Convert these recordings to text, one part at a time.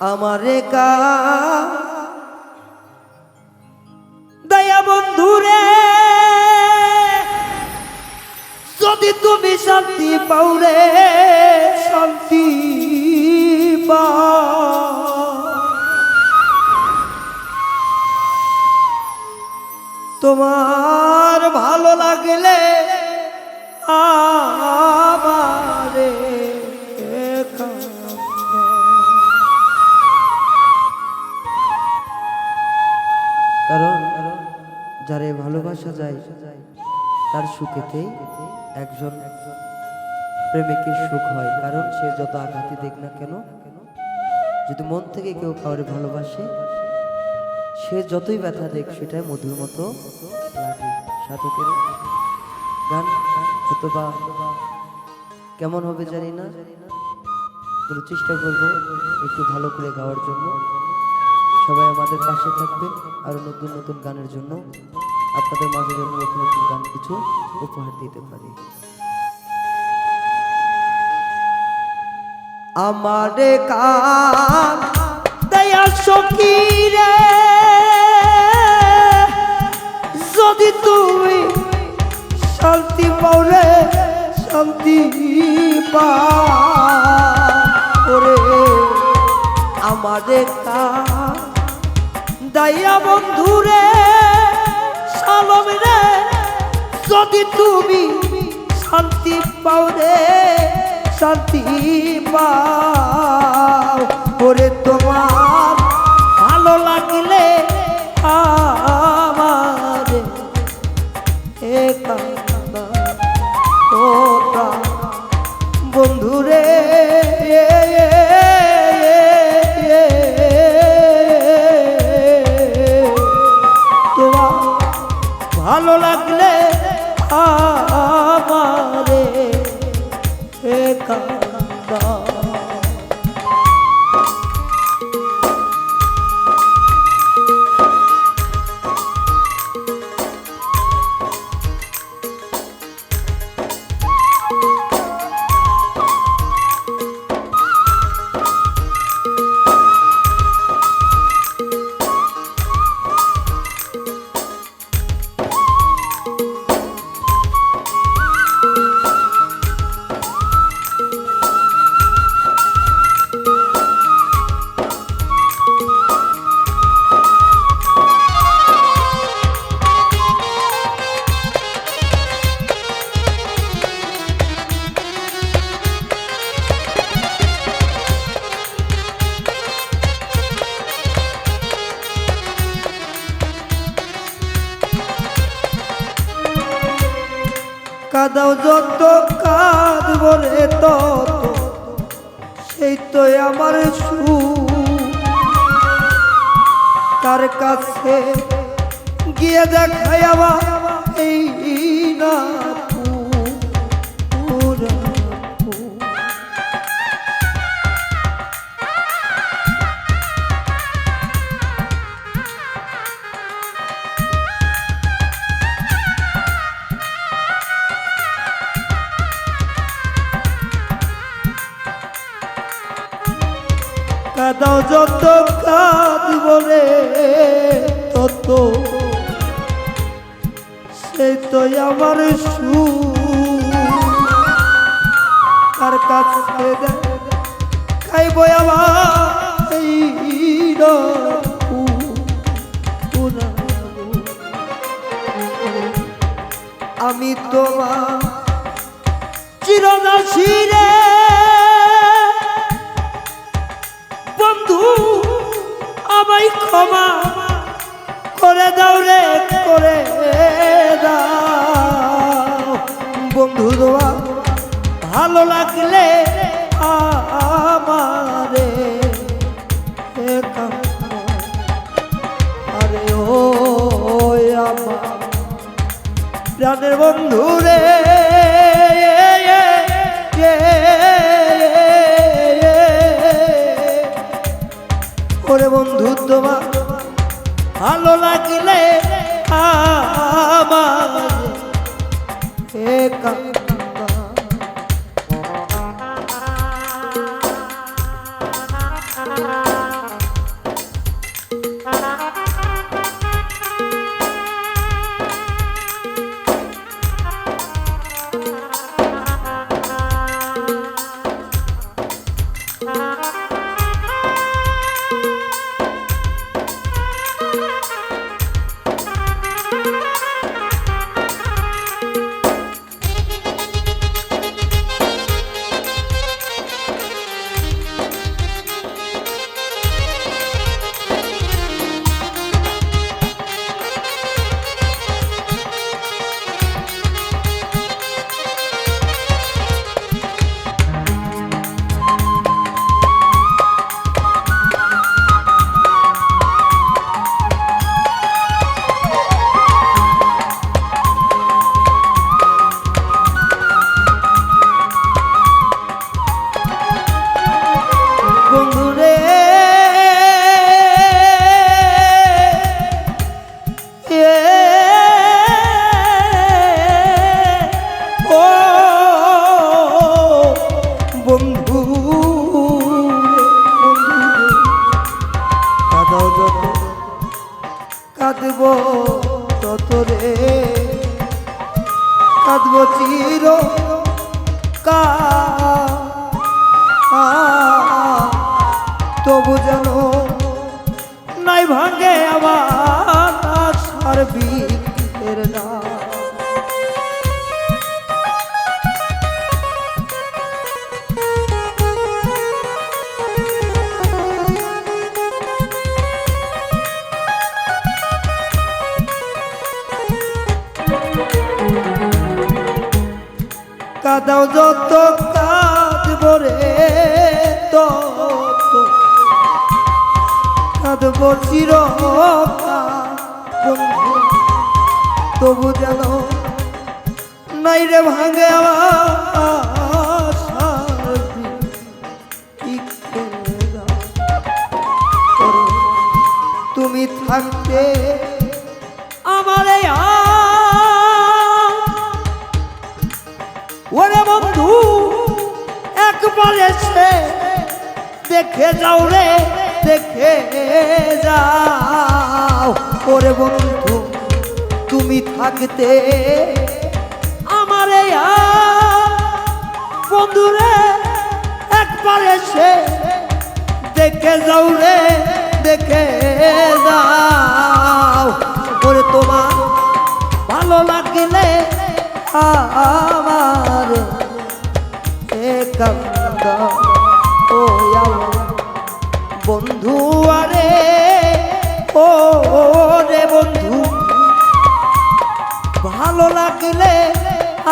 আমারে কা দয়া বন্ধুরে যদি তুমি শান্তি পাওরে শান্তি পাও। তোমার ভালো লাগলে আমারে ভালোবাসা যায়, তার সুখেতেই একজন প্রেমিকের সুখ হয়। কারণ সে যত আঘাতই দেখ না কেন, যদি মন থেকে কেউ কাউরে ভালোবাসে, সে যতই ব্যথা দেখ, সেটাই মধুর মতো লাগে। সাধকের গান হয়তো বা কেমন হবে জানি না কিন্তু চেষ্টা করব একটু ভালো করে গাওয়ার জন্য। সবাই আমাদের পাশে থাকবেন আরও নতুন নতুন গানের জন্য। আপনাদের মাঝে যেন নতুন নতুন গান কিছু উপহার দিতে পারি। আমারে কান দয়া সখী যদি তুমি শান্তি পাও রে, শান্তি পারে আমারে কান দয়া বন্ধুরে যদি তুমি শান্তি পাও রে শান্তি পাও ওরে তোমার তার কাছে গিয়ে দেখাই আমার এই যত কাঁদব রে তত সেই তো আমার সু কার কাছে খাইব আমার। আমি তোমার চিরদাসী ক্ষমা করে দাও রে, করে দাও। বন্ধু দোয়া, ভালো লাগলে আমারে আরে ও আমার প্রাণের বন্ধু রে। ওরে বন্ধু তোমার ভালো লাগলে আমার তত রে কাঁদব চির কা তবু যেন নাই ভাঙে আমার সার্বিকের কাদাও যত কাঁদব রে তত কাঁদব চির তবু যেন নাই রে ভাঙে আমার তুমি থাকতে ওরে বন্ধু, একবার এসে দেখে যাও রে, দেখে যাও। ওরে বন্ধু, তুমি থাকতে আমার এই আ- বন্ধু রে, একবার এসে দেখে যাও রে, দেখে যাও। ওরে তোমার ভালো লাগলে আমার একান্ত ও বন্ধু আরে ও রে বন্ধু ভালো লাগলে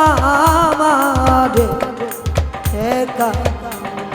আমার একান্ত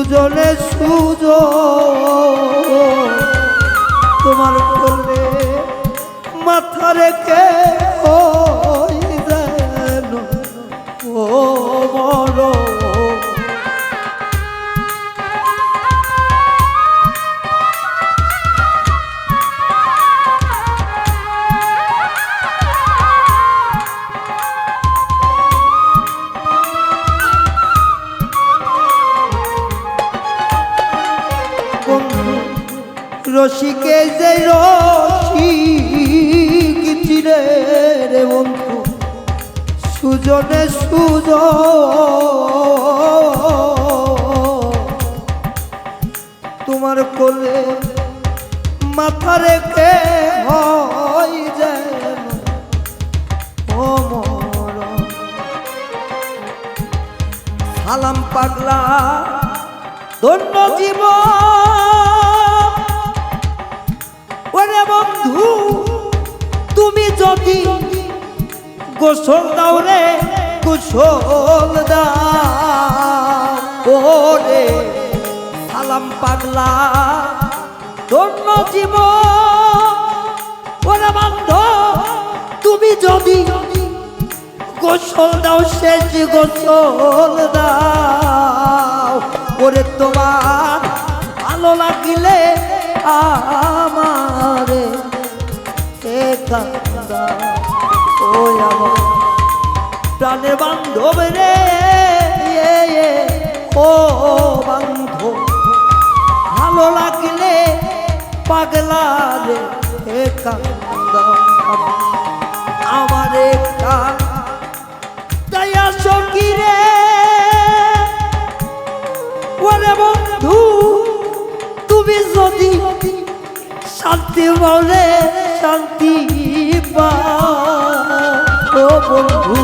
সুজনে। সুজ তোমার কোলে মাথা রেখে ও মর রসিকে যে রসিক চিরে রে বন্ধু, সুজনে সুজ তোমার কোলে মাথা রেখে হয় মরণ সালাম পাগলা, ধন্য জীব ওরে বন্ধু, তুমি যদি গোসল দাও রে, গোসল দাও। ওরে সালাম পাগলা, ধন্য জীব। ওরে বন্ধু, তুমি যদি গোসল দাও শেষ গোসল দাও। ওরে তোমার ভালো লাগলে আমারে ও আমার প্রাণের বান্ধব রে ও, বান্ধব। ভালো লাগলে পাগলা রে একান্দা আমার একা দয়া সকিরে শান্তি বলে শান্তি পাও ও বন্ধু।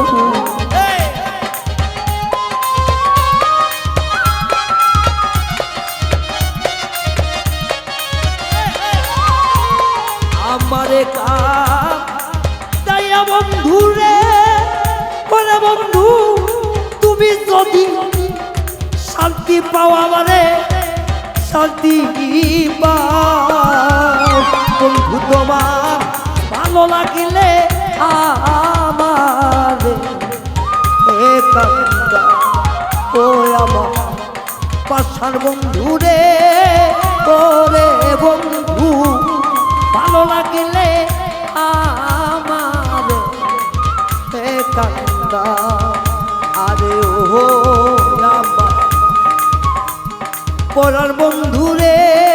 আমারে কাম দয়া বন্ধু রে। ওরে বন্ধু, তুমি যদি শান্তি পাও আমারে শান্তি বন্ধু তোমার ভালো লাগিলে আমার। ও আমার পাশার বন্ধু রে, ওরে বন্ধু, ভালো লাগিলে আমার। কান্দা আরে ও পরার বন্ধু রে